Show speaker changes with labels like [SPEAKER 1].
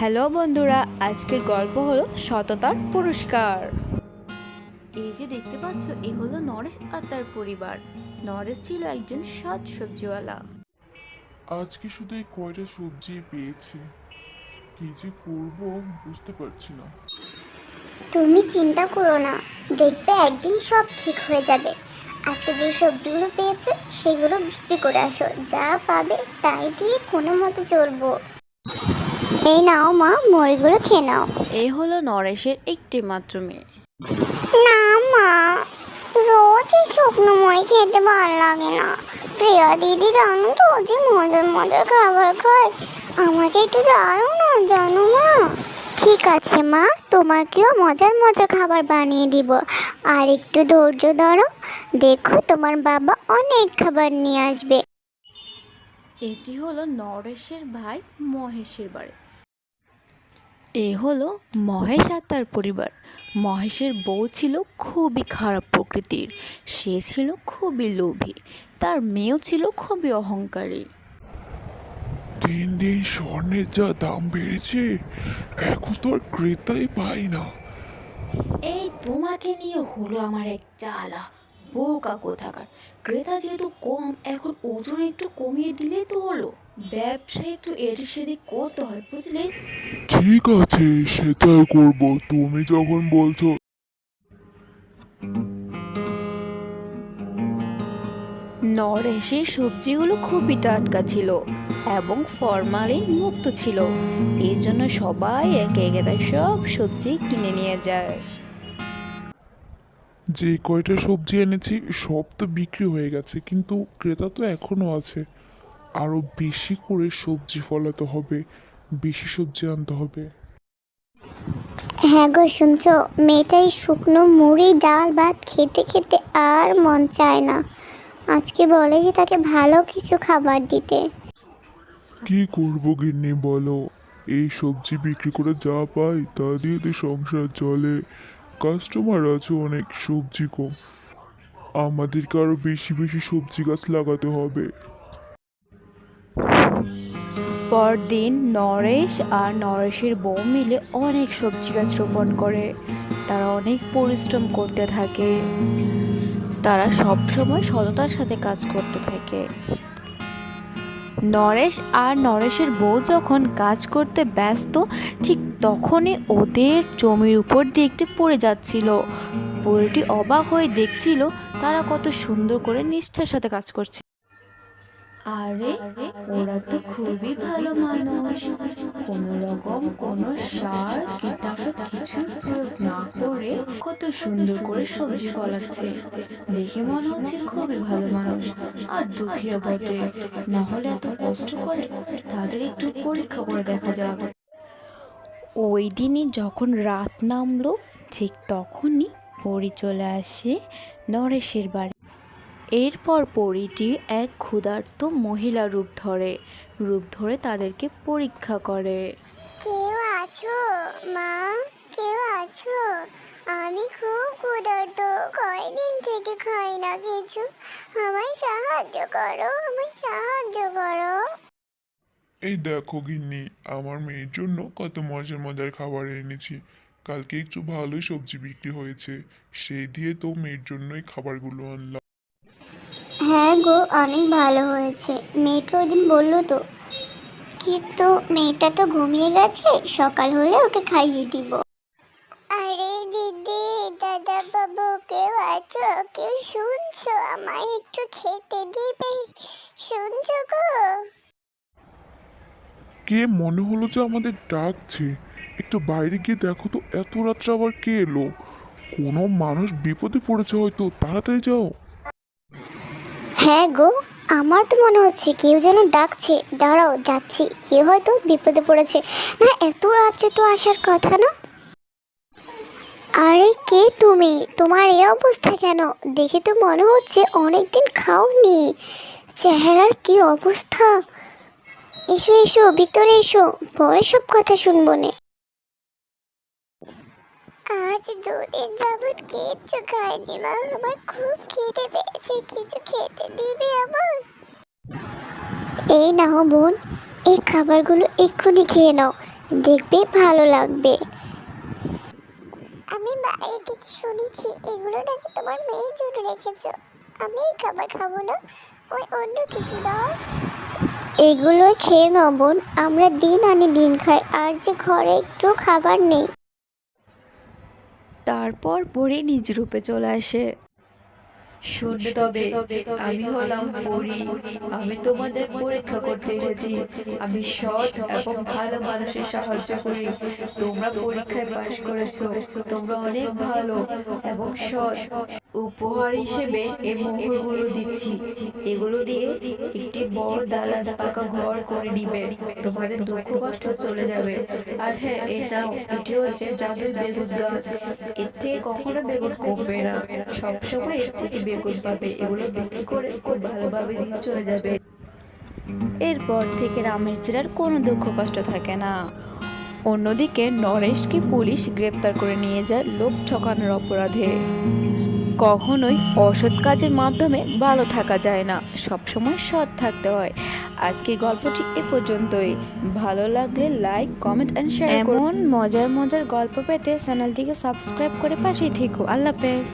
[SPEAKER 1] Hello বন্ধুরা আজকের গল্প হলো সততার পুরস্কার। এই যে দেখতে পাচ্ছ এ হলো নরেশ আর তার পরিবার। নরেশ ছিল একজন সৎ সবজিওয়ালা।
[SPEAKER 2] আজকে শুধু এই কয়টা সবজি পেয়েছি? কি যে করব বুঝতে পারছি না।
[SPEAKER 3] তুমি চিন্তা করো না দেখবে একদিন সব ঠিক হয়ে যাবে। আজকে যে সবজিগুলো পেয়েছ সেগুলো বিক্রি করে আসো। যা পাবে তাই দিয়ে কোনো মতো চলবো। এই নাও মা মুড়িগুলো খেয়ে নাও।
[SPEAKER 1] এ হলো নরেশের একটি মাত্র মেয়ে।
[SPEAKER 3] না মা রোজ এই শুকনো মুড়ি খেতে ভালো লাগে না। প্রিয়া দিদি জানো তো যে মজার মজার খাবার খায়। আমাকে একটু দাও না জানো মা। ঠিক আছে মা তোমাকেও মজার মজার খাবার বানিয়ে দিব। আর একটু ধৈর্য ধরো দেখো তোমার বাবা অনেক খাবার নিয়ে আসবে।
[SPEAKER 1] এটি হলো নরেশের ভাই মহেশের বাড়ি। এ হলো মহেশ আর তার পরিবার। মহেশের বউ ছিল খুবই খারাপ প্রকৃতির। সে ছিল খুবই লোভী। তার মেয়েও ছিল খুবই অহংকারী।
[SPEAKER 2] দিন দিন স্বর্ণের যা দাম বেড়েছে এখন তো আর ক্রেতাই পাই না।
[SPEAKER 1] এই তোমাকে নিয়ে হলো আমার এক জ্বালা। বোকা কোথাকার। ক্রেতা যেহেতু কম এখন ওজন একটু কমিয়ে দিলেই তো হলো। ব্যবসা একটু এদিক সেদিক করতে হয় বুঝলে?
[SPEAKER 2] ঠিক আছে সেটাই করব। তুমি যখন বলছো।
[SPEAKER 1] নরেশের সবজিগুলো খুবই টাটকা ছিল এবং ফরমালিন মুক্ত ছিল। এই জন্য সবাই একে একে তার সব সবজি কিনে নিয়ে যায়।
[SPEAKER 2] যে কয়টা সবজি এনেছি সব তো বিক্রি হয়ে গেছে কিন্তু ক্রেতা তো এখনও আছে। আরও বেশি করে সবজি ফলাতে হবে বেশি সবজি আনতে হবে।
[SPEAKER 3] হ্যাঁ গো শুনছো? মেয়েটাই শুকনো মুড়ি ডাল ভাত খেতে খেতে আর মন চায় না। আজকে বলে যে তাকে ভালো কিছু খাবার দিতে।
[SPEAKER 2] কি করব গিন্নি বলো? এই সবজি বিক্রি করে যা পাই তা দিয়ে তো সংসার চলে। কাস্টমার আছে অনেক সবজি কম। আমাদেরকে আরও বেশি বেশি সবজি গাছ লাগাতে হবে।
[SPEAKER 1] পরদিন নরেশ আর নরেশের বউ মিলে অনেক সবজি গাছ রোপণ করে। তারা অনেক পরিশ্রম করতে থাকে। তারা সব সময় সততার সাথে কাজ করতে থাকে। নরেশ আর নরেশের বউ যখন কাজ করতে ব্যস্ত, ঠিক তখনই ওদের জমির উপর দিয়ে একটি পড়ে যাচ্ছিল। পোলট্রি অবাক হয়ে দেখছিল তারা কত সুন্দর করে নিষ্ঠার সাথে কাজ করছে। আরে ওরা তো খুবই ভালো মানুষ। কোনো রকম কোনো সার কীটনাশক কিছু প্রয়োগ না করে কত সুন্দর করে সবজি ফলাচ্ছে। দেখে মনে হচ্ছে খুবই ভালো মানুষ। আর দুঃখীও বটে না হলে এত কষ্ট করে তাদের একটু পরীক্ষা করে দেখা যাক। ওই দিনই যখন রাত নামলো ঠিক তখনই পরি চলে আসে নরেশের বাড়ি। এরপর পরীটি এক ক্ষুধার্ত মহিলা রূপ ধরে। রূপ ধরে তাদেরকে পরীক্ষা করে।
[SPEAKER 3] কেউ আছো মা? কেউ আছো? আমি খুব ক্ষুধার্ত। কয়দিন থেকে খাই না কিছু। আমায় সাহায্য করো আমায় সাহায্য করো।
[SPEAKER 2] এই দেখো গিন্নি আমার মেয়ের জন্য কত মজার মজার খাবার এনেছি। কালকে একটু ভালোই সবজি বিক্রি হয়েছে। সেই দিয়ে তো মেয়ের জন্যই খাবারগুলো আনলাম।
[SPEAKER 3] হ্যাঁ গো অনেক ভালো হয়েছে। মেয়েটা ওই দিন বলল তো কিন্তু মেয়েটা তো ঘুমিয়ে গেছে সকাল হলে ওকে খাইয়ে দিব। আরে দিদি দাদা বাবু কেউ আছো? কেউ শুনছো? আমায় একটু খেতে দিবে? শুনছো গো?
[SPEAKER 2] কে মনে হলো যে আমাদের ডাকছে? একটু বাইরে গিয়ে দেখো তো এত রাত্রে আবার কে এলো? কোনো মানুষ বিপদে পড়েছে হয়তো তাড়াতাড়ি যাও।
[SPEAKER 3] হ্যাঁ গো, আমার তো মনে হচ্ছে কেউ যেন ডাকছে। দাঁড়াও, যাচ্ছি। কেউ হয়তো বিপদে পড়েছে। না, এত রাত্রে তো আসার কথা না? আরে, কে তুমি? তোমার এই অবস্থা কেন? দেখে তো মনে হচ্ছে অনেকদিন খাওনি। চেহারার কি অবস্থা? এসো এসো, ভিতরে এসো। পরে সব কথা শুনব নে। আজ দুদিন যাবৎ কিচ্ছু খাইনি মা। আমার খুব খিদে পেয়েছে, কিছু খেতে দিবে আমার এই নাও বোন, এই খাবারগুলো এক্ষুনি খেয়ে নাও। দেখবে ভালো লাগবে। আমি বাইরে থেকে শুনেছি, এগুলো নাকি তোমার মেয়ের জন্য রেখেছো। আমি এই খাবার খাব না, ওই অন্য কিছু দাও এগুলো খেয়ে নবন আমরা দিন আনি দিন খাই, আর যে ঘরে একটু খাবার নেই।
[SPEAKER 1] তারপর পরে নিজ রূপে চলে আসে।
[SPEAKER 4] শুনবে তবে, আমি হলাম পরী, আমি তোমাদের পরীক্ষা করতে এসেছি। আমি সৎ এবং ভালো মানুষের সাহায্য করি। তোমরা পরীক্ষায় পাশ করেছ, তোমরা অনেক ভালো এবং সৎ। উপহার হিসেবে এই মোহরগুলো দিচ্ছি। এগুলো দিয়ে একটি বড় দালান পাকা ঘর করে নিবে। তোমাদের দুঃখ কষ্ট চলে যাবে। আর হ্যাঁ এটা এটি হচ্ছে জাদুই বেগুন গাছ। এর থেকে কখনো বেগুন কমবে না। সবসময় এর থেকে বেগুন পাবে। এগুলো বিক্রি করে খুব ভালোভাবে দিন চলে যাবে।
[SPEAKER 1] এরপর থেকে রামেশদের আর কোনো দুঃখ কষ্ট থাকে না। অন্যদিকে নরেশকে পুলিশ গ্রেপ্তার করে নিয়ে যায় লোক ঠকানোর অপরাধে। কখনোই অসৎ কাজের মাধ্যমে ভালো থাকা যায় না। সবসময় সৎ থাকতে হয়। আজকে গল্পটি এ পর্যন্তই। ভালো লাগলে লাইক কমেন্ট অ্যান্ড শেয়ার এমন মজার মজার গল্প পেতে চ্যানেলটিকে সাবস্ক্রাইব করে পাশেই থেকো। আল্লাহ হাফেজ।